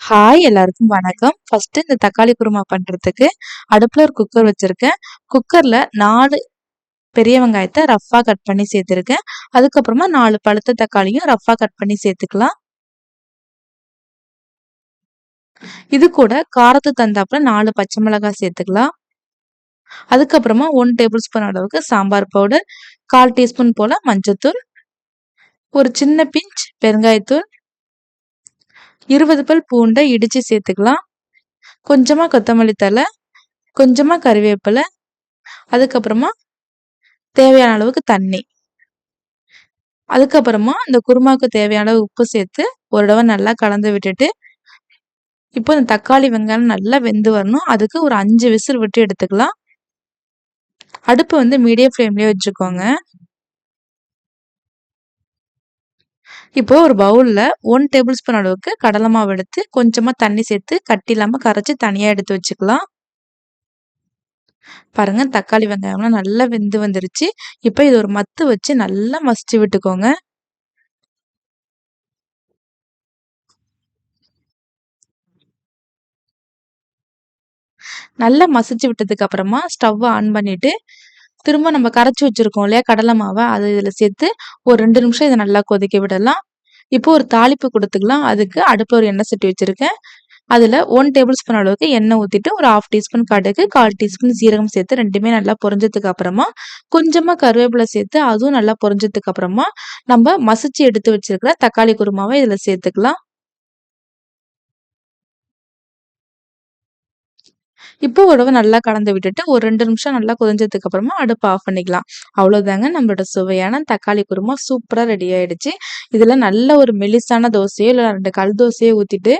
Hi எல்லாருக்கும் வணக்கம். First இந்த தக்காளி குருமா பண்ணுறதுக்கு அடுப்பில் ஒரு குக்கர் வச்சுருக்கேன். குக்கரில் நாலு பெரிய வெங்காயத்தை ரஃப்பாக கட் பண்ணி சேர்த்துருக்கேன். அதுக்கப்புறமா நாலு பழுத்த தக்காளியும் ரஃப்பாக கட் பண்ணி சேர்த்துக்கலாம். இது கூட காரத்து தந்தாப்புல நாலு பச்சை மிளகாய் சேர்த்துக்கலாம். அதுக்கப்புறமா ஒன் டேபிள் ஸ்பூன் அளவுக்கு சாம்பார் பவுடர் கால் டீஸ்பூன் போல் மஞ்சத்தூள் ஒரு சின்ன பிஞ்ச் பெருங்காயத்தூள் இருபது பல் பூண்டை இடித்து சேர்த்துக்கலாம். கொஞ்சமாக கொத்தமல்லி தலை கொஞ்சமாக கறிவேப்பிலை அதுக்கப்புறமா தேவையான அளவுக்கு தண்ணி. அதுக்கப்புறமா இந்த குருமாவுக்கு தேவையான உப்பு சேர்த்து ஒரு தடவை நல்லா கலந்து விட்டுட்டு இப்போ இந்த தக்காளி வெங்காயம் நல்லா வெந்து வரணும். அதுக்கு ஒரு அஞ்சு விசில் விட்டு எடுத்துக்கலாம். அடுப்பு வந்து மீடியம் ஃப்ளேம்லேயே வச்சுக்கோங்க. இப்போ ஒரு பவுலில் ஒன் டேபிள் ஸ்பூன் அளவுக்கு கடலை மாவு எடுத்து கொஞ்சமாக தண்ணி சேர்த்து கட்டி இல்லாமல் கரைச்சி தனியாக எடுத்து வச்சுக்கலாம். பாருங்க தக்காளி வெங்காயம்லாம் நல்லா வெந்து வந்துருச்சு. இப்போ இது ஒரு மத்து வச்சு நல்லா மசிச்சு விட்டுக்கோங்க. நல்லா மசிச்சு விட்டதுக்கு அப்புறமா ஸ்டவ் ஆன் பண்ணிட்டு திரும்ப நம்ம கரைச்சி வச்சிருக்கோம் இல்லையா கடலை மாவை அதை இதில் சேர்த்து ஒரு ரெண்டு நிமிஷம் இதை நல்லா கொதிக்க விடலாம். இப்போ ஒரு தாளிப்பு கொடுத்துக்கலாம். அதுக்கு அடுப்பில் ஒரு எண்ணெய் சட்டி வச்சுருக்கேன். அதில் ஒன் டேபிள் ஸ்பூன் அளவுக்கு எண்ணெய் ஊற்றிட்டு ஒரு ஆஃப் டீஸ்பூன் கடுகு கால் டீஸ்பூன் சீரகம் சேர்த்து ரெண்டுமே நல்லா பொரிஞ்சதுக்கு அப்புறமா கொஞ்சமாக கருவேப்பிலை சேர்த்து அதுவும் நல்லா பொரிஞ்சதுக்கு அப்புறமா நம்ம மசிச்சு எடுத்து வச்சிருக்கிற தக்காளி குருமாவை இதில் சேர்த்துக்கலாம். இப்போ உடவை நல்லா கலந்து விட்டுட்டு ஒரு ரெண்டு நிமிஷம் நல்லா கொதிஞ்சதுக்கு அப்புறமா அடுப்பு ஆஃப் பண்ணிக்கலாம். அவ்வளோதாங்க நம்மளோட சுவையான தக்காளி குருமா சூப்பராக ரெடி ஆயிடுச்சு. இதில் நல்ல ஒரு மெலிசான தோசையோ இல்லை ரெண்டு கல் தோசையோ ஊற்றிட்டு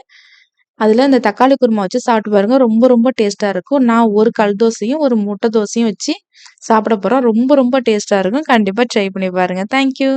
அதில் இந்த தக்காளி குருமா வச்சு சாப்பிட்டு பாருங்க. ரொம்ப ரொம்ப டேஸ்ட்டாக இருக்கும். நான் ஒரு கல் தோசையும் ஒரு முட்டை தோசையும் வச்சு சாப்பிட போகிறோம் ரொம்ப ரொம்ப டேஸ்ட்டாக இருக்கும். கண்டிப்பாக ட்ரை பண்ணி பாருங்கள் தேங்க்யூ